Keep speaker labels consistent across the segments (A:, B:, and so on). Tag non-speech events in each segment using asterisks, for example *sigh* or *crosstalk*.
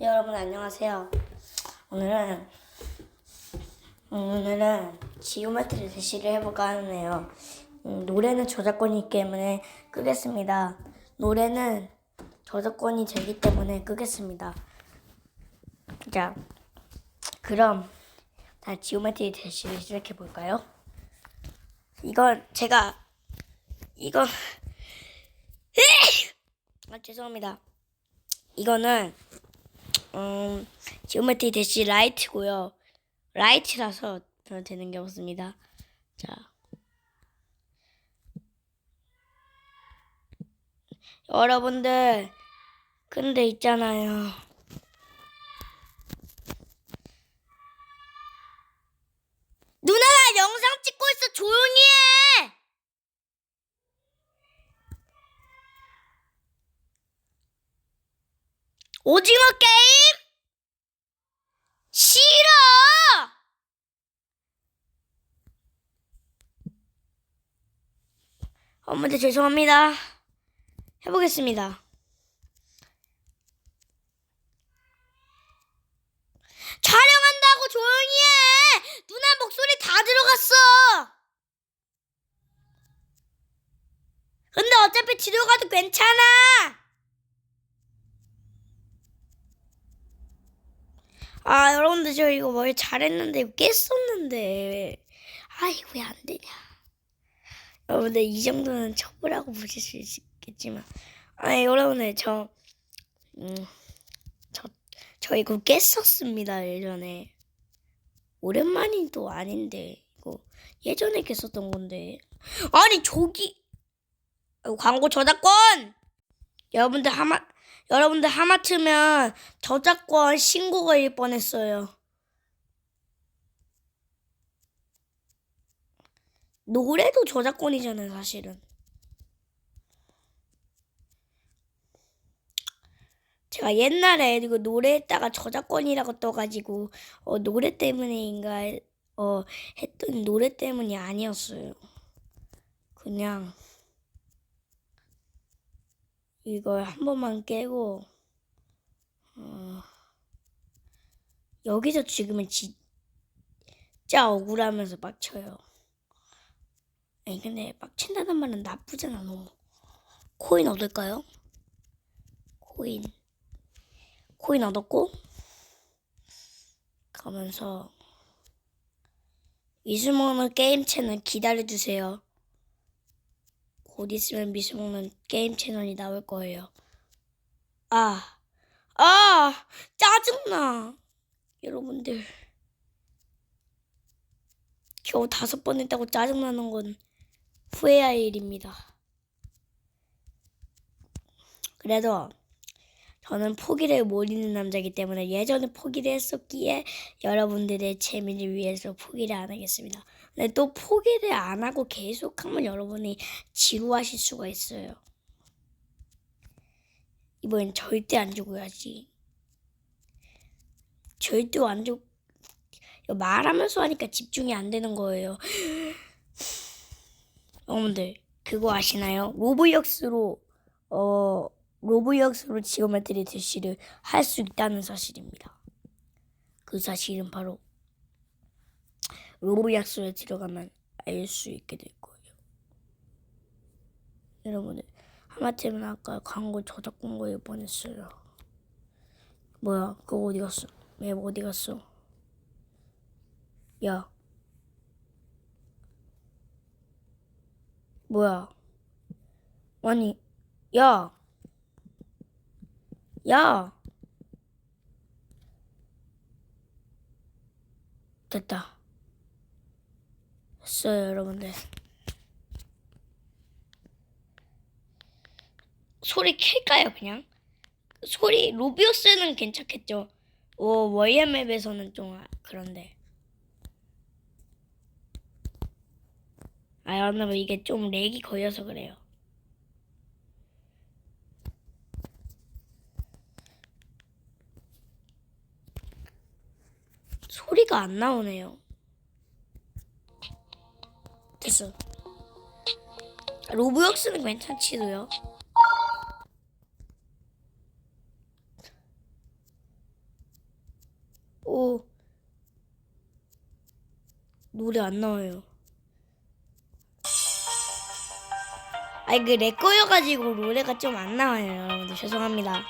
A: 네, 여러분 안녕하세요. 오늘은 오늘은 지오메트리 대시를 해볼까 하는데요. 음, 노래는 저작권이 있기 때문에 끄겠습니다. 노래는 저작권이 되기 때문에 끄겠습니다. 자, 그럼 다 지오메트리 대시를 시작해 볼까요? 이건 제가 이거 *laughs* 아 죄송합니다. 이거는 음, 지오메트리 대시 라이트고요. 라이트라서 별 되는 게 없습니다. 자. 여러분들 근데 있잖아요. 누나가 영상 찍고 있어 조용히 해. 오징어 게임? 싫어! 어머니 죄송합니다. 해보겠습니다. 촬영한다고 조용히 해! 누나 목소리 다 들어갔어! 근데 어차피 뒤로 가도 괜찮아! 아, 여러분들 저 이거 뭘 잘했는데 깼었는데. 아, 이거 왜안 되냐. 여러분들 이 정도는 첩보라고 보실 수 있겠지만. 아, 여러분들 저, 음, 저, 저 이거 깼었습니다, 예전에. 오랜만이도 아닌데, 이거 예전에 깼었던 건데. 아니, 저기, 어, 광고 저작권! 여러분들 하마, 여러분들 하마터면 저작권 신고 걸릴 뻔했어요. 노래도 저작권이잖아요, 사실은. 제가 옛날에 이거 노래했다가 저작권이라고 떠가지고 어, 노래 때문에인가 어, 했더니 노래 때문이 아니었어요. 그냥 이걸 한 번만 깨고 어, 여기서 지금은 진짜 억울하면서 빡쳐요. 아니 근데 빡친다는 말은 나쁘잖아 너무. 코인 얻을까요? 코인 코인 얻었고 가면서 이수모는 게임 채널 기다려주세요. 곧 있으면 먹는 게임 채널이 나올 거예요. 아, 아, 짜증나. 여러분들. 겨우 다섯 번 했다고 짜증나는 건 후회할 일입니다. 그래도 저는 포기를 못 잊는 남자이기 때문에 예전에 포기를 했었기에 여러분들의 재미를 위해서 포기를 안 하겠습니다. 근데 또 포기를 안 하고 계속하면 여러분이 지루하실 수가 있어요. 이번엔 절대 안 죽어야지. 절대 안 죽. 말하면서 하니까 집중이 안 되는 거예요. *gasps* 여러분들 그거 아시나요? 로브역스로 어 로브역스로 지오메트리 대시를 할 수 있다는 사실입니다. 그 사실은 바로 로브역스에 들어가면 알 수 있게 될 거예요. 여러분들 하마터면 아까 광고 저작권 거일 뻔했어요. 뭐야 그거 어디 갔어? 맵 어디 갔어? 야 뭐야 아니 야 야! 됐다. 됐어요, 여러분들. 소리 킬까요, 그냥? 소리, 로비오스는 괜찮겠죠? 오, 워이어맵에서는 좀 아- 그런데. 아, 여러분, 이게 좀 렉이 걸려서 그래요. 소리가 안 나오네요. 로블록스 로블록스는 괜찮지도요. 오. 노래 안 나와요. 아이 그 레코여가지고 노래가 좀 안 나와요 여러분들. 죄송합니다.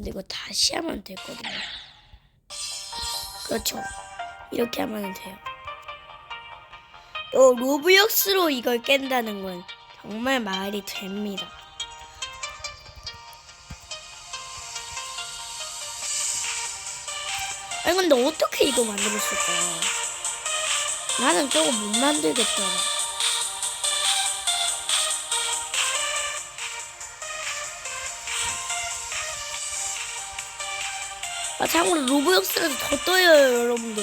A: 근데 이거 다시 하면 되거든요. 그렇죠. 이렇게 하면 돼요. 요 로브역스로 이걸 깬다는 건 정말 말이 됩니다. 아니 근데 어떻게 이거 만들었을까? 나는 저거 못 만들겠더라. 아 참고로 로브역스라도 더 떠요 여러분들.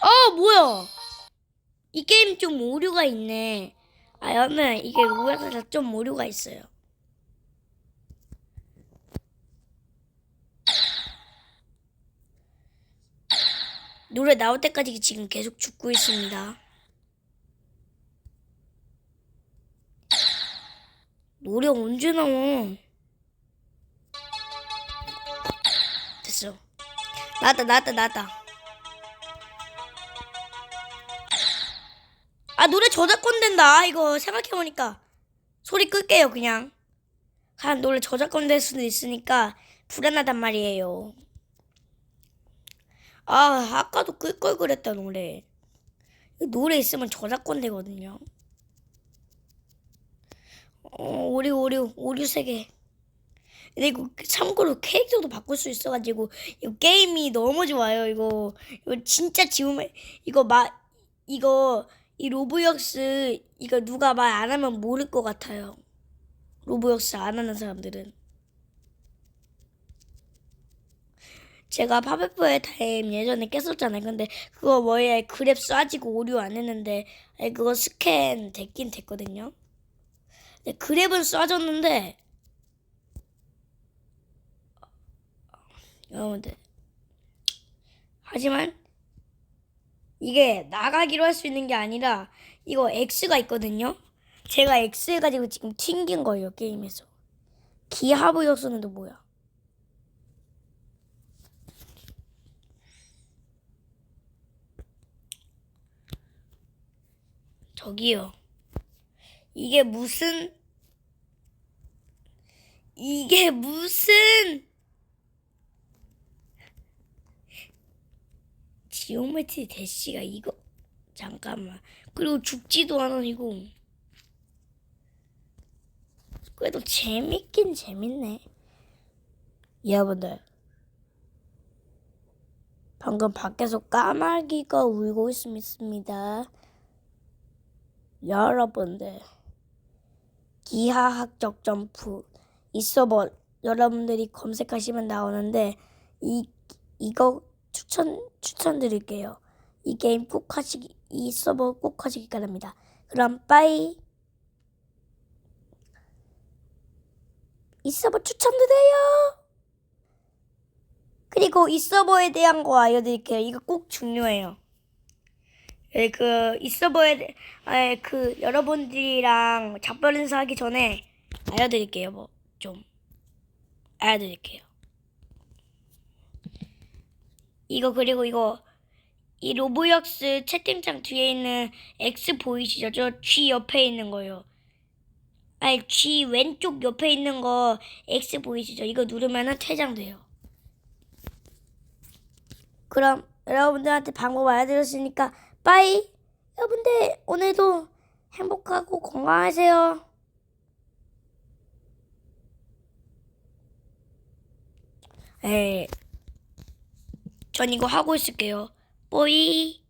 A: 어 뭐야? 이 게임 좀 오류가 있네. 아 여러분 이게 로브역스가 좀 오류가 있어요. 노래 나올 때까지 지금 계속 죽고 있습니다. 노래 언제 나와? 됐어. 나왔다, 나왔다, 나왔다. 아, 노래 저작권 된다. 이거 생각해보니까. 소리 끌게요, 그냥. 한 노래 저작권 될 수도 있으니까 불안하단 말이에요. 아, 아까도 끌 걸 그랬다, 노래. 이 노래 있으면 저작권 되거든요. 어, 오류, 오류, 오류 세 개. 근데 이거 참고로 캐릭터도 바꿀 수 있어가지고, 이거 게임이 너무 좋아요, 이거. 이거 진짜 지우면, 이거 마, 이거, 이 로브역스, 이거 누가 말 안 하면 모를 것 같아요. 로브역스 안 하는 사람들은. 제가 파베프의 타임 예전에 깼었잖아요. 근데 그거 뭐에 그랩 쏴지고 오류 안 했는데 그거 스캔 됐긴 됐거든요. 근데 그랩은 쏴졌는데 여러분들 하지만 이게 나가기로 할 수 있는 게 아니라 이거 X가 있거든요. 제가 X 해가지고 지금 튕긴 거예요 게임에서. 기하부 역수는 또 뭐야? 저기요. 이게 무슨 이게 무슨 지오메트리 대시가 이거? 잠깐만. 그리고 죽지도 않아 이거. 그래도 재밌긴 재밌네. 여러분들. 방금 밖에서 까마귀가 울고 있습니다. 여러분들. 기하학적 점프 이 서버 여러분들이 검색하시면 나오는데 이 이거 추천 추천드릴게요. 이 게임 꼭 하시기 이 서버 꼭 하시기 바랍니다. 그럼 빠이 이 서버 추천드려요. 그리고 이 서버에 대한 거 알려드릴게요. 이거 꼭 중요해요. 예, 그, 이 서버에, 대- 예, 그, 여러분들이랑 작별 인사하기 전에 알려드릴게요, 뭐, 좀. 알려드릴게요. 이거, 그리고 이거, 이 로브역스 채팅창 뒤에 있는 X 보이시죠? 저 G 옆에 있는 거요. 아니, G 왼쪽 옆에 있는 거 X 보이시죠? 이거 누르면은 퇴장돼요. 그럼 여러분들한테 방법 알려드렸으니까 빠이 여러분들 오늘도 행복하고 건강하세요 에, 전 이거 하고 있을게요. 뽀이.